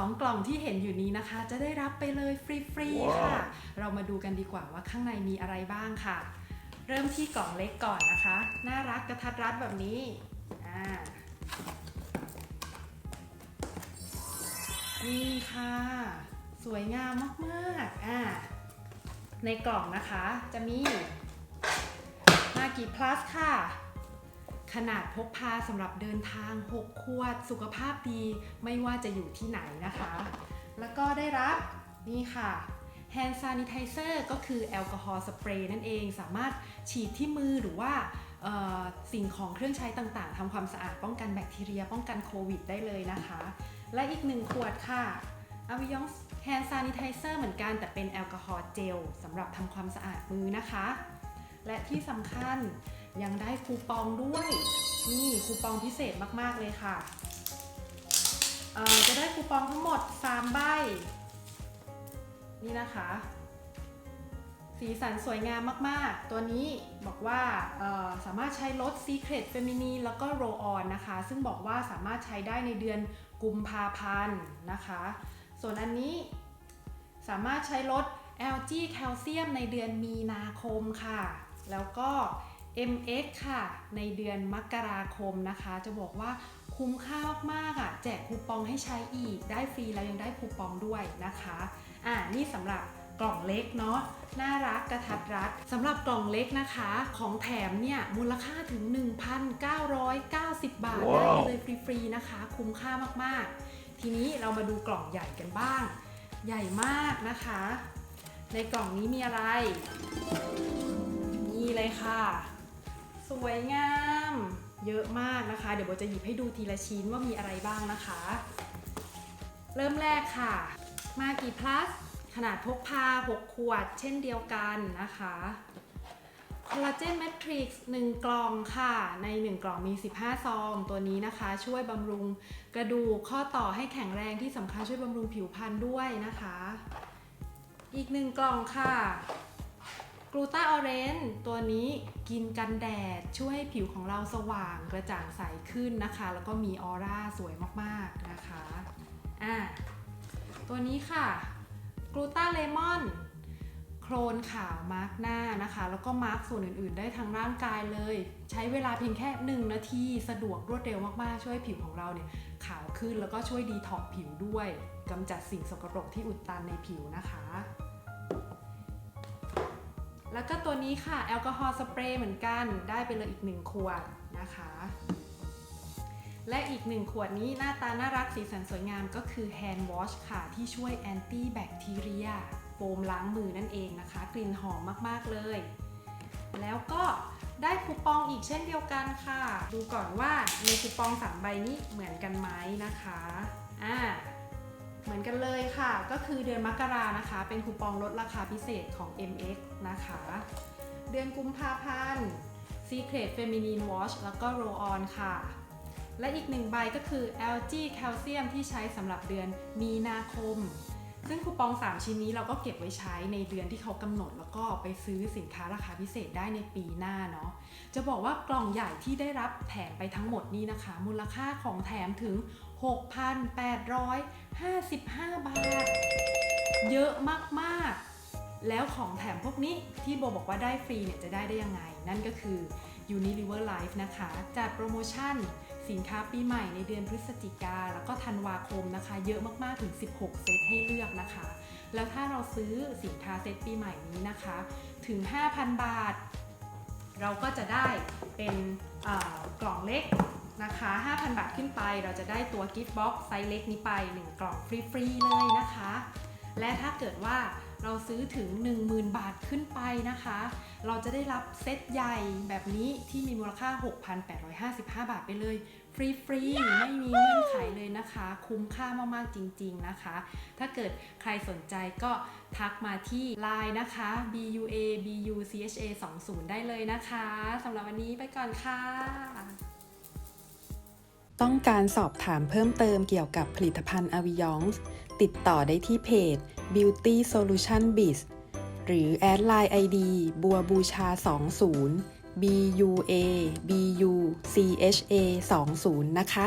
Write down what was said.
2 กล่องที่เห็นอยู่นี้นะคะ จะได้รับไปเลยฟรีๆค่ะ เรามาดูกันดีกว่าว่าข้างในมีอะไรบ้างค่ะ เริ่มที่กล่องเล็กก่อนนะคะ น่ารักกระทัดรัดแบบนี้อ่านี่ค่ะ สวยงามมากๆอ่าในกล่องนะคะจะมีมากิ plus ค่ะ ขนาดพกพาสำหรับเดินทาง 6 ขวด สุขภาพดีไม่ว่าจะอยู่ที่ไหนนะคะ แล้วก็ได้รับนี่ค่ะ hand sanitizer ก็คือแอลกอฮอล์สเปรย์นั่นเองสามารถฉีดที่มือหรือว่าสิ่งของเครื่องใช้ต่างๆทำความสะอาดป้องกันแบคทีเรีย ป้องกันโควิดได้เลยนะคะ และอีกหนึ่งขวดค่ะ a v i o n hand sanitizer เหมือนกันแต่เป็นแอลกอฮอล์เจลสำหรับทำความสะอาดมือนะคะ และที่สำคัญ ยังได้คูปองด้วย นี่คูปองพิเศษมากๆเลยค่ะจะได้คูปองทั้งหมด 3 ใบ นี่นะคะ สีสันสวยงามมากๆ ตัวนี้บอกว่าสามารถใช้ลด Secret Feminine แล้วก็ Roll On นะคะ ซึ่งบอกว่าสามารถใช้ได้ในเดือนกุมภาพันธ์นะคะ ส่วนอันนี้สามารถใช้ลด LG แคลเซียมในเดือนมีนาคมค่ะ แล้วก็ MX ค่ะ ในเดือนมกราคมนะคะ จะบอกว่าคุ้มค่ามากๆอะแจกคูปองให้ใช้อีก ได้ฟรีแล้วยังได้คูปองด้วยนะคะอ่านี่สำหรับกล่องเล็กเนาะน่ารักกระทัดรัดสำหรับกล่องเล็กนะคะ ของแถมเนี่ยมูลค่าถึง 1,990 บาทได้ไปเลยฟรีๆนะคะ คุ้มค่ามากๆ ทีนี้เรามาดูกล่องใหญ่กันบ้าง ใหญ่มากนะคะ ในกล่องนี้มีอะไร นี่เลยค่ะส วยงาม เยอะมากนะคะ เดี๋ยวโบจะหยิบให้ดูทีละชิ้นว่ามีอะไรบ้างนะคะ เริ่มแรกค่ะ มากี่พลัส ขนาดพกพา 6 ขวด เช่นเดียวกันนะคะคอลลาเจนแมทริกซ์1กล่องค่ะ ใน 1 กล่องมี 15 ซอง ตัวนี้นะคะ ช่วยบำรุงกระดูกข้อต่อให้แข็งแรงที่สำคัญช่วยบำรุงผิวพรรณด้วยนะคะ อีก 1 กล่องค่ะ กลูตาออเรนตัวนี้กินกันแดดช่วยให้ผิวของเราสว่างกระจ่างใสขึ้นนะคะ แล้วก็มีออร่าสวยมากๆนะคะอะตัวนี้ค่ะกลูตาเลมอนโครนขาวมาร์กหน้านะคะ แล้วก็มาร์กส่วนอื่นๆ ได้ทั้งร่างกายเลย ใช้เวลาเพียงแค่ 1 นาที สะดวกรวดเร็วมากๆ ช่วยผิวของเราเนี่ยขาวขึ้นแล้วก็ช่วยดีท็อกผิวด้วยกำจัดสิ่งสกปรกที่อุดตันในผิวนะคะ แล้วก็ตัวนี้ค่ะแอลกอฮอล์สเปรย์เหมือนกันได้ไปเลยอีก 1 ขวดนะคะ และอีก 1 ขวดนี้หน้าตาน่ารักสีสันสวยงามก็คือ Hand Wash ค่ะ ที่ช่วยแอนตี้แบคทีเรียโฟมล้างมือนั่นเองนะคะ กลิ่นหอมมากๆเลย แล้วก็ได้คูปองอีกเช่นเดียวกันค่ะ ดูก่อนว่าในคูปอง3ใบนี้เหมือนกันไหมนะคะอ่า กันเลยค่ะ ก็คือเดือนมกรานะคะ เป็นคูปองลดราคาพิเศษของ MX นะคะ เดือนกุมภาพันธ์ Secret Feminine watch แล้วก็ Roll On ค่ะ และอีกหนึ่งใบก็คือ LG Calcium ที่ใช้สำหรับเดือนมีนาคม ซึ่งคูปอง 3 ชิ้นนี้เราก็เก็บไว้ใช้ในเดือนที่เขากำหนด แล้วก็ไปซื้อสินค้าราคาพิเศษได้ในปีหน้าเนาะจะบอกว่ากล่องใหญ่ที่ได้รับแถมไปทั้งหมดนี้นะคะ มูลค่าของแถมถึง 6,855 บาท เยอะมากๆ แล้วของแถมพวกนี้ที่โบบอกว่าได้ฟรีเนี่ยจะได้ได้ยังไง นั่นก็คือ Unilever Life นะคะ จัดโปรโมชั่นสินค้าปีใหม่ในเดือนพฤศจิกาแล้วก็ธันวาคมนะคะ เยอะมากๆถึง 16 เซตให้เลือกนะคะ แล้วถ้าเราซื้อสินค้าเซตปีใหม่นี้นะคะ ถึง 5,000 บาท เราก็จะได้เป็นกล่องเล็กนะคะ 5,000 บาทขึ้นไป เราจะได้ตัวกิฟต์บ็อกซ์ไซส์เล็กนี้ไป 1 กล่องฟรี ๆ เลยนะคะ และถ้าเกิดว่าเราซื้อถึง 10,000 บาทขึ้น นะคะ เราจะได้รับเซตใหญ่แบบนี้ที่มีมูลค่า 6,855 บาทไปเลย ฟรีๆไม่มีเงื่อนไขเลยนะคะ คุ้มค่ามากๆจริง ๆนะคะ ถ้าเกิดใครสนใจก็ทักมาที่ Line นะคะ bua bucha 20ได้เลยนะคะสำหรับวันนี้ไปก่อนค่ะต้องการสอบถามเพิ่มเติมเกี่ยวกับผลิตภัณฑ์ a v i o n ติดต่อได้ที่เพจ Beauty Solution Biz หรือแอดไลน์ ID บัวบูชา 20 B U A B U C H A 20 นะคะ